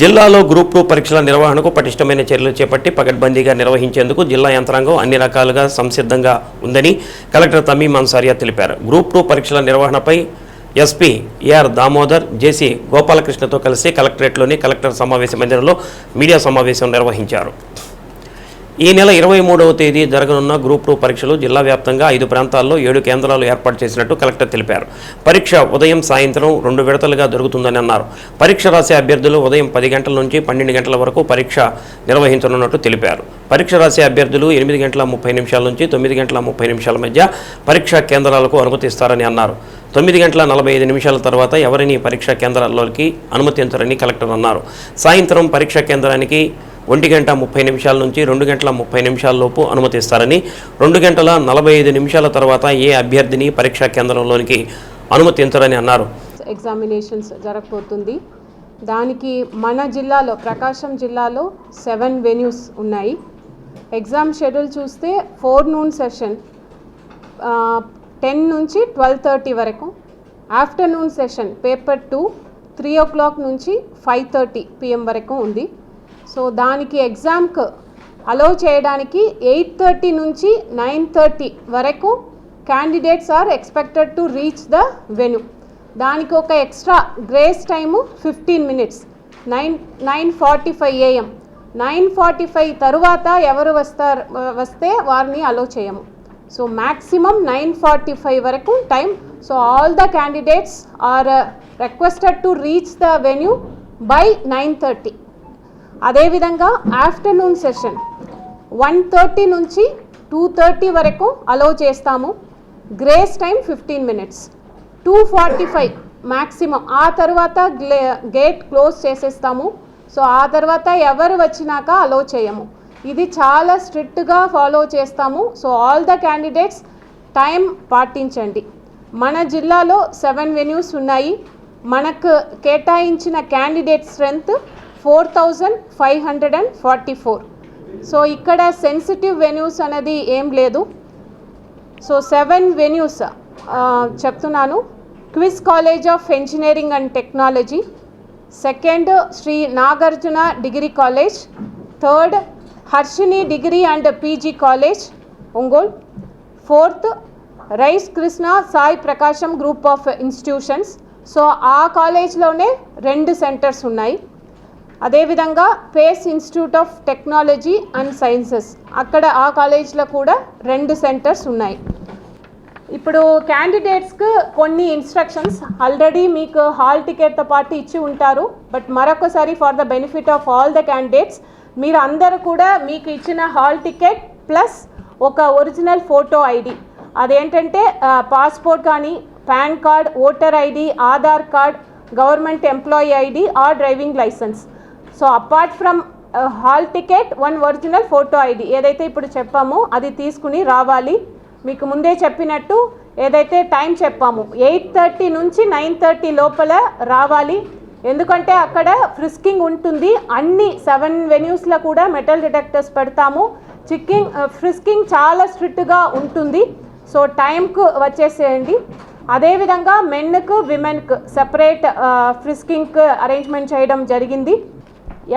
జిల్లాలో group two పరీక్షల నిర్వహణకు పటిష్టమైన చర్యలు చేపట్టి పకడ్బందీగా నిర్వహించేందుకు జిల్లా యంత్రాంగం అన్ని రకాలుగా సంసిద్ధంగా ఉందని కలెక్టర్ తమీం అన్సారియా తెలిపారు. గ్రూప్ టూ పరీక్షల నిర్వహణపై ఎస్పీ ఏఆర్ దామోదర్ జేసీ గోపాలకృష్ణతో కలిసి కలెక్టరేట్లోని కలెక్టర్ సమావేశ మందిరంలో మీడియా సమావేశం నిర్వహించారు. ఈ నెల ఇరవై మూడవ తేదీ జరగనున్న గ్రూప్ టూ పరీక్షలు జిల్లా వ్యాప్తంగా ఐదు ప్రాంతాల్లో ఏడు కేంద్రాలు ఏర్పాటు చేసినట్టు కలెక్టర్ తెలిపారు. పరీక్ష ఉదయం సాయంత్రం రెండు విడతలుగా జరుగుతుందని అన్నారు. పరీక్ష రాసే అభ్యర్థులు ఉదయం పది గంటల నుంచి పన్నెండు గంటల వరకు పరీక్ష నిర్వహించనున్నట్టు తెలిపారు. పరీక్ష రాసే అభ్యర్థులు ఎనిమిది గంటల ముప్పై నిమిషాల నుంచి తొమ్మిది గంటల ముప్పై నిమిషాల మధ్య పరీక్షా కేంద్రాలకు అనుమతిస్తారని అన్నారు. తొమ్మిది గంటల నలభై ఐదు నిమిషాల తర్వాత ఎవరిని పరీక్షా కేంద్రాల్లోకి అనుమతించరని కలెక్టర్ అన్నారు. సాయంత్రం పరీక్షా కేంద్రానికి ఒంటి గంట ముప్పై నిమిషాల నుంచి రెండు గంటల ముప్పై నిమిషాల్లోపు అనుమతిస్తారని రెండు గంటల నలభై ఐదు నిమిషాల తర్వాత ఏ అభ్యర్థిని పరీక్షా కేంద్రంలోనికి అనుమతించరని అన్నారు. ఎగ్జామినేషన్స్ జరగబోతుంది. దానికి మన జిల్లాలో ప్రకాశం జిల్లాలో సెవెన్ వెన్యూస్ ఉన్నాయి. ఎగ్జామ్ షెడ్యూల్ చూస్తే ఫోర్ నూన్ సెషన్ టెన్ నుంచి ట్వెల్వ్ థర్టీ వరకు afternoon session paper two three o'clock నుంచి ఫైవ్ థర్టీ పిఎం వరకు ఉంది. సో దానికి ఎగ్జామ్కి అలో చేయడానికి ఎయిట్ థర్టీ నుంచి నైన్ థర్టీ వరకు candidates are expected to reach the venue దానికి ఒక extra grace time fifteen minutes nine nine forty five AM nine forty five తరువాత ఎవరు వస్తారు వస్తే వారిని అలో చేయము. So maximum nine forty five వరకు time so all the candidates are requested to reach the venue by nine thirty అదేవిధంగా afternoon session one thirty నుంచి two thirty వరకు అలో చేస్తాము. Grace time fifteen minutes two forty five maximum ఆ తర్వాత gate close చేసేస్తాము. So ఆ తర్వాత ఎవరు వచ్చినాక అలో చేయము. ఇది చాలా స్ట్రిక్ట్గా ఫాలో చేస్తాము. So all the candidates time పాటించండి. మన జిల్లాలో సెవెన్ వెన్యూస్ ఉన్నాయి. మనకు కేటాయించిన candidate strength four thousand five hundred and forty four. So ఇక్కడ సెన్సిటివ్ వెన్యూస్ అనేది ఏం లేదు. సో సెవెన్ వెన్యూస్ చెప్తున్నాను. QIS college of engineering and technology second Shri Nagarjuna degree college third Harshini degree and PG college Ongole. Fourth Rise Krishna Sai Prakasam group of institutions so ఆ కాలేజ్లోనే రెండు centres ఉన్నాయి. అదేవిధంగా Pace institute of technology and sciences. అక్కడ ఆ కాలేజ్లో కూడా రెండు సెంటర్స్ ఉన్నాయి. ఇప్పుడు క్యాండిడేట్స్కి కొన్ని ఇన్స్ట్రక్షన్స్ ఆల్రెడీ మీకు హాల్ టికెట్తో పాటు ఇచ్చి ఉంటారు. బట్ మరొకసారి for the benefit of all the candidates మీరు అందరూ కూడా మీకు ఇచ్చిన హాల్ టికెట్ ప్లస్ ఒక ఒరిజినల్ ఫోటో ఐడి. అదేంటంటే పాస్పోర్ట్ కానీ PAN card voter ID Aadhaar card government employee ID or driving licence. So apart from hall ticket one original photo ID. ఏదైతే ఇప్పుడు చెప్పామో అది తీసుకుని రావాలి. మీకు ముందే చెప్పినట్టు ఏదైతే టైం చెప్పాము ఎయిట్ థర్టీ నుంచి నైన్ థర్టీ లోపల రావాలి. ఎందుకంటే అక్కడ ఫ్రిస్కింగ్ ఉంటుంది. అన్ని సెవెన్ వెన్యూస్లో కూడా మెటల్ డిటెక్టర్స్ పెడతాము. చిక్కింగ్ ఫ్రిస్కింగ్ చాలా స్ట్రిక్ట్గా ఉంటుంది. సో టైంకు వచ్చేసేయండి. అదేవిధంగా మెన్కు విమెన్కు సెపరేట్ ఫ్రిస్కింగ్కి అరేంజ్మెంట్ చేయడం జరిగింది.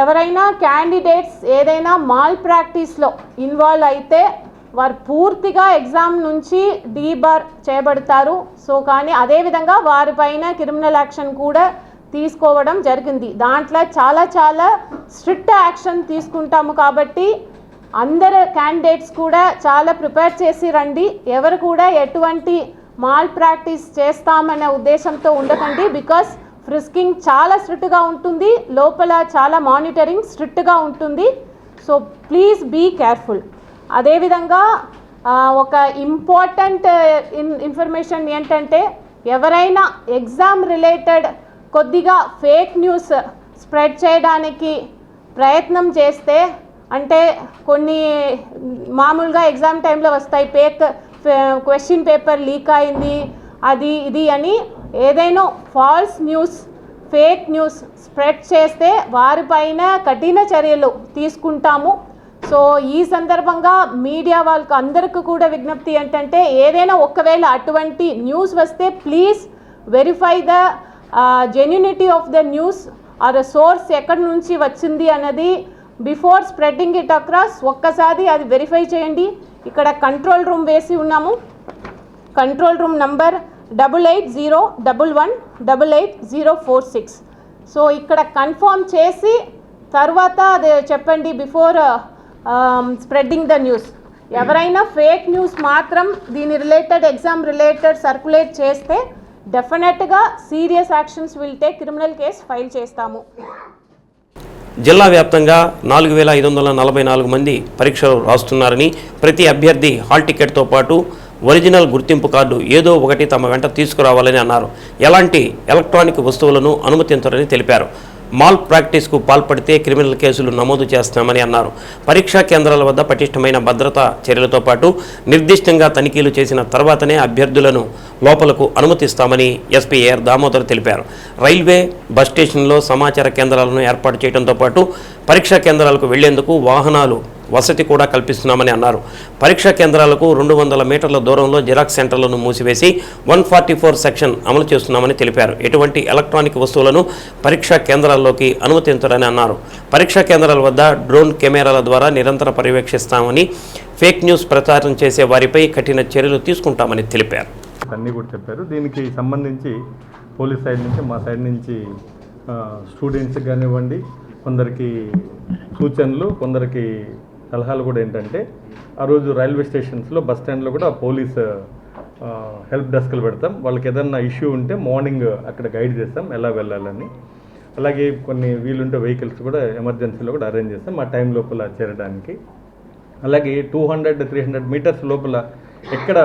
ఎవరైనా క్యాండిడేట్స్ ఏదైనా మాల్ ప్రాక్టీస్లో ఇన్వాల్వ్ అయితే వారు పూర్తిగా ఎగ్జామ్ నుంచి డీబార్ చేయబడతారు. సో కానీ అదేవిధంగా వారిపైన క్రిమినల్ యాక్షన్ కూడా తీసుకోవడం జరిగింది. దాంట్లో చాలా చాలా స్ట్రిక్ట్ యాక్షన్ తీసుకుంటాము కాబట్టి అందరు క్యాండిడేట్స్ కూడా చాలా ప్రిపేర్ చేసి రండి. ఎవరు కూడా ఎటువంటి మాల్ ప్రాక్టీస్ చేస్తామనే ఉద్దేశంతో ఉండకండి. బికాస్ ఫ్రిస్కింగ్ చాలా స్ట్రిక్ట్గా ఉంటుంది. లోపల చాలా మానిటరింగ్ స్ట్రిక్ట్గా ఉంటుంది. సో ప్లీజ్ బీ కేర్ఫుల్ అదేవిధంగా ఒక ఇంపార్టెంట్ ఇన్ ఇన్ఫర్మేషన్ ఏంటంటే ఎవరైనా ఎగ్జామ్ రిలేటెడ్ కొద్దిగా ఫేక్ న్యూస్ స్ప్రెడ్ చేయడానికి ప్రయత్నం చేస్తే అంటే కొన్ని మామూలుగా ఎగ్జామ్ టైంలో వస్తాయి పేక్ క్వశ్చన్ పేపర్ లీక్ అయింది అది ఇది అని ఏదైనా false news fake news spread చేస్తే వారిపైన కఠిన చర్యలు తీసుకుంటాము. సో ఈ సందర్భంగా మీడియా వాళ్ళకి అందరికీ కూడా విజ్ఞప్తి ఏంటంటే ఏదైనా ఒకవేళ అటువంటి న్యూస్ వస్తే please verify the genuinity of the news or source ఎక్కడి నుంచి వచ్చింది అన్నది బిఫోర్ స్ప్రెడ్డింగ్ ఇట్ అక్రాస్ ఒక్కసారి అది వెరిఫై చేయండి. ఇక్కడ కంట్రోల్ రూమ్ వేసి ఉన్నాము. Control room number double eight zero double one double eight zero four six so ఇక్కడ కన్ఫర్మ్ చేసి తర్వాత అది చెప్పండి బిఫోర్ స్ప్రెడ్డింగ్ ద న్యూస్ ఎవరైనా ఫేక్ న్యూస్ మాత్రం దీని రిలేటెడ్ ఎగ్జామ్ రిలేటెడ్ సర్క్యులేట్ చేస్తే డెఫినెట్గా serious actions will take criminal case file చేస్తాము. జిల్లా వ్యాప్తంగా నాలుగు వేల ఐదు వందల నలభై నాలుగు మంది పరీక్షలు రాస్తున్నారని ప్రతి అభ్యర్థి హాల్ టికెట్తో పాటు ఒరిజినల్ గుర్తింపు కార్డు ఏదో ఒకటి తమ వెంట తీసుకురావాలని అన్నారు. ఎలాంటి ఎలక్ట్రానిక్ వస్తువులను అనుమతించరని తెలిపారు. మాల్ ప్రాక్టీస్కు పాల్పడితే క్రిమినల్ కేసులు నమోదు చేస్తామని అన్నారు. పరీక్షా కేంద్రాల వద్ద పటిష్టమైన భద్రతా చర్యలతో పాటు నిర్దిష్టంగా తనిఖీలు చేసిన తర్వాతనే అభ్యర్థులను లోపలకు అనుమతిస్తామని ఎస్పీ ఏఆర్ దామోదర్ తెలిపారు. రైల్వే బస్ స్టేషన్లో సమాచార కేంద్రాలను ఏర్పాటు చేయడంతో పాటు పరీక్షా కేంద్రాలకు వెళ్ళేందుకు వాహనాలు వసతి కూడా కల్పిస్తున్నామని అన్నారు. పరీక్షా కేంద్రాలకు రెండు వందల మీటర్ల దూరంలో జిరాక్స్ సెంటర్లను మూసివేసి వన్ ఫార్టీ ఫోర్ సెక్షన్ అమలు చేస్తున్నామని తెలిపారు. ఎటువంటి ఎలక్ట్రానిక్ వస్తువులను పరీక్షా కేంద్రాల్లోకి అనుమతించరని అన్నారు. పరీక్షా కేంద్రాల వద్ద డ్రోన్ కెమెరాల ద్వారా నిరంతర పర్యవేక్షిస్తామని ఫేక్ న్యూస్ ప్రచారం చేసే వారిపై కఠిన చర్యలు తీసుకుంటామని తెలిపారు. అన్నీ కూడా చెప్పారు. దీనికి సంబంధించి పోలీస్ సైడ్ నుంచి మా సైడ్ నుంచి స్టూడెంట్స్కి కానివ్వండి కొందరికి సూచనలు కొందరికి సలహాలు కూడా ఏంటంటే ఆ రోజు రైల్వే స్టేషన్స్లో బస్ స్టాండ్లో కూడా పోలీస్ హెల్ప్ డెస్క్లు పెడతాం. వాళ్ళకి ఏదన్నా ఇష్యూ ఉంటే మార్నింగ్ అక్కడ గైడ్ చేస్తాం ఎలా వెళ్ళాలని. అలాగే కొన్ని వీలుంటే వెహికల్స్ కూడా ఎమర్జెన్సీలో కూడా అరేంజ్ చేస్తాం మా టైం లోపల చేరడానికి. అలాగే two hundred three hundred metres లోపల ఎక్కడ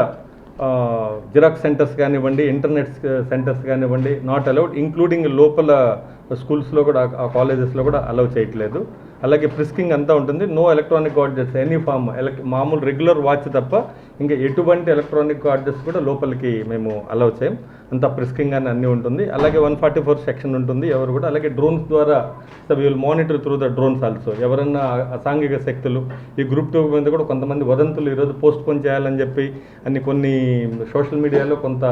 జిరాక్స్ సెంటర్స్ కానివ్వండి ఇంటర్నెట్ సెంటర్స్ కానివ్వండి నాట్ అలౌడ్ ఇంక్లూడింగ్ లోపల స్కూల్స్లో కూడా ఆ కాలేజెస్లో కూడా అలౌ చేయట్లేదు. అలాగే ప్రిస్కింగ్ అంతా ఉంటుంది. No electronic gadgets any form ఎలక్ మామూలు రెగ్యులర్ వాచ్ తప్ప ఇంకా ఎటువంటి ఎలక్ట్రానిక్ గాడ్జెట్స్ కూడా లోపలికి మేము అలౌ చేయం. అంతా ప్రిస్కింగ్ అని అన్నీ ఉంటుంది. అలాగే వన్ ఫార్టీ ఫోర్ సెక్షన్ ఉంటుంది. ఎవరు కూడా అలాగే డ్రోన్స్ ద్వారా so will monitor through the drones also ఎవరన్నా అసాంఘిక శక్తులు ఈ గ్రూప్ టూ మీద కూడా కొంతమంది వదంతులు ఈరోజు పోస్ట్ పోన్ చేయాలని చెప్పి అన్ని కొన్ని సోషల్ మీడియాలో కొంత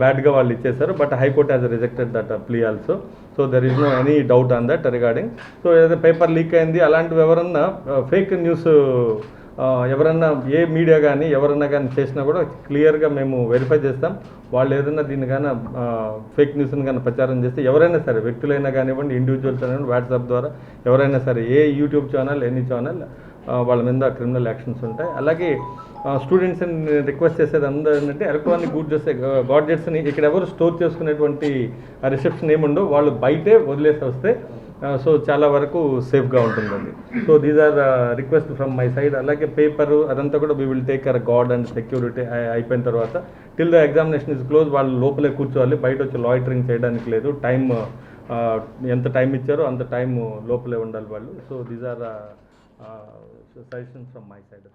బ్యాడ్గా వాళ్ళు ఇచ్చేశారు. But high court has rejected that plea also so there is no any doubt on that regarding so ఏదైతే పేపర్ లీక్ అయింది అలాంటివి ఎవరన్నా uh, ఫేక్ న్యూస్ uh, ఎవరన్నా ఏ మీడియా కానీ ఎవరన్నా కానీ చేసినా కూడా క్లియర్గా మేము వెరిఫై చేస్తాం. వాళ్ళు ఏదైనా దీన్ని కానీ ఫేక్ న్యూస్ని కానీ ప్రచారం చేస్తే ఎవరైనా సరే వ్యక్తులైనా కానివ్వండి ఇండివిజువల్స్ కానివ్వండి వాట్సాప్ ద్వారా ఎవరైనా సరే ఏ యూట్యూబ్ ఛానల్ ఎనీ ఛానల్ వాళ్ళ మీద క్రిమినల్ యాక్షన్స్ ఉంటాయి. అలాగే స్టూడెంట్స్ రిక్వెస్ట్ చేసేది అందరూ ఏంటంటే ఎలక్ట్రానిక్ గూడ్ చేసే గాడ్జెట్స్ని ఇక్కడ ఎవరు స్టోర్ చేసుకునేటువంటి రిసెప్షన్ ఏముండో వాళ్ళు బయటే వదిలేసి వస్తే సో చాలా వరకు సేఫ్గా ఉంటుందండి. So these are request from my side అలాగే పేపర్ అదంతా కూడా we will take our guard and security అయిపోయిన తర్వాత till the examination is close వాళ్ళు లోపలే కూర్చోవాలి. బయట వచ్చి లాయిటరింగ్ చేయడానికి లేదు. టైం ఎంత టైం ఇచ్చారో అంత టైం లోపలే ఉండాలి వాళ్ళు. So these are suggestion from my side